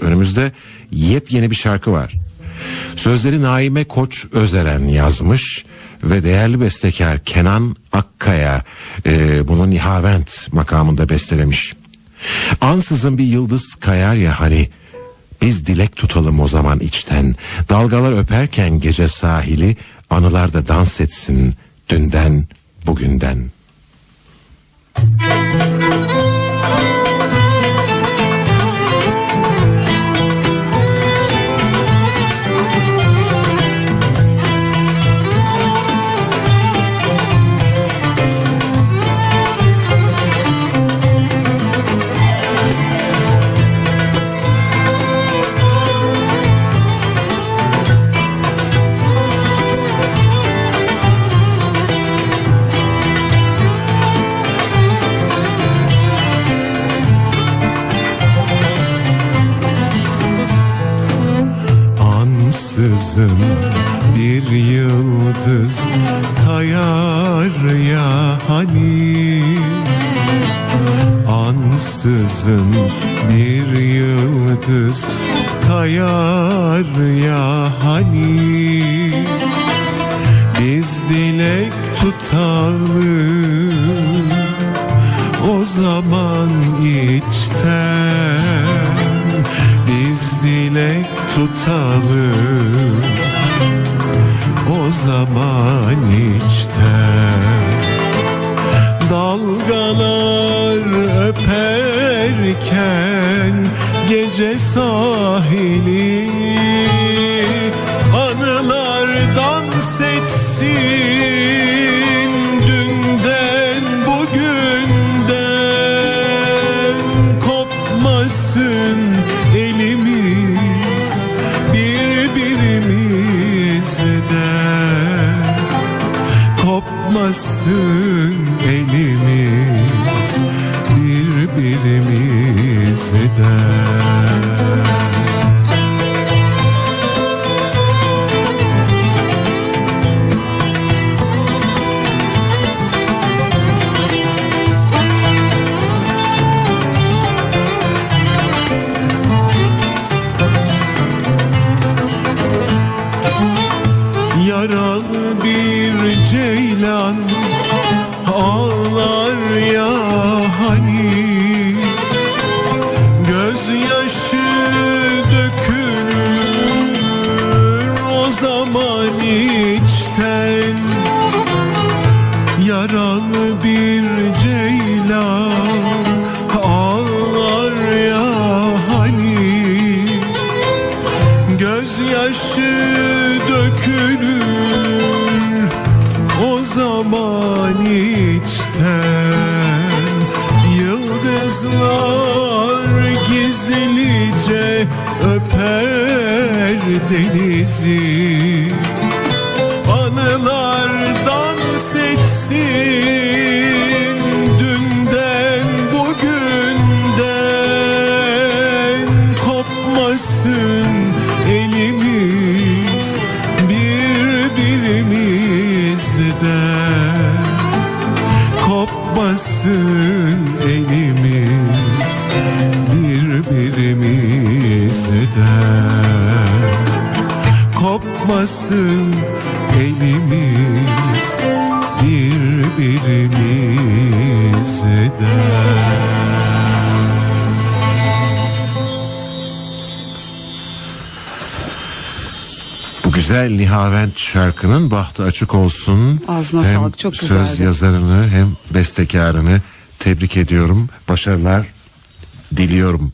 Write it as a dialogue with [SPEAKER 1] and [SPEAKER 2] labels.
[SPEAKER 1] önümüzde yepyeni bir şarkı var. Sözleri Naime Koç Özeren yazmış ve değerli bestekar Kenan Akkaya e, bunu Nihavent makamında bestelemiş. Ansızın bir yıldız kayar ya hani biz dilek tutalım o zaman içten. Dalgalar öperken gece sahili anılar da dans etsin dünden bugünden. Ansızın bir yıldız kayar ya hani? Ansızın bir yıldız kayar ya hani? Biz dilek tutalım o zaman içten tutalım. O zaman içten dalgalar öperken gece sahili kopmasın elimiz birbirimizden Yaralı Gözyaşı dökülür o zaman içten. Yıldızlar gizlice öper denizi kopmasın elimiz birbirimizden kopmasın elimiz güzel Nihavent şarkının bahtı açık olsun.
[SPEAKER 2] Ağzına
[SPEAKER 1] hem
[SPEAKER 2] sağlık, çok
[SPEAKER 1] söz
[SPEAKER 2] güzeldi.
[SPEAKER 1] yazarını hem bestekarını tebrik ediyorum. Başarılar diliyorum.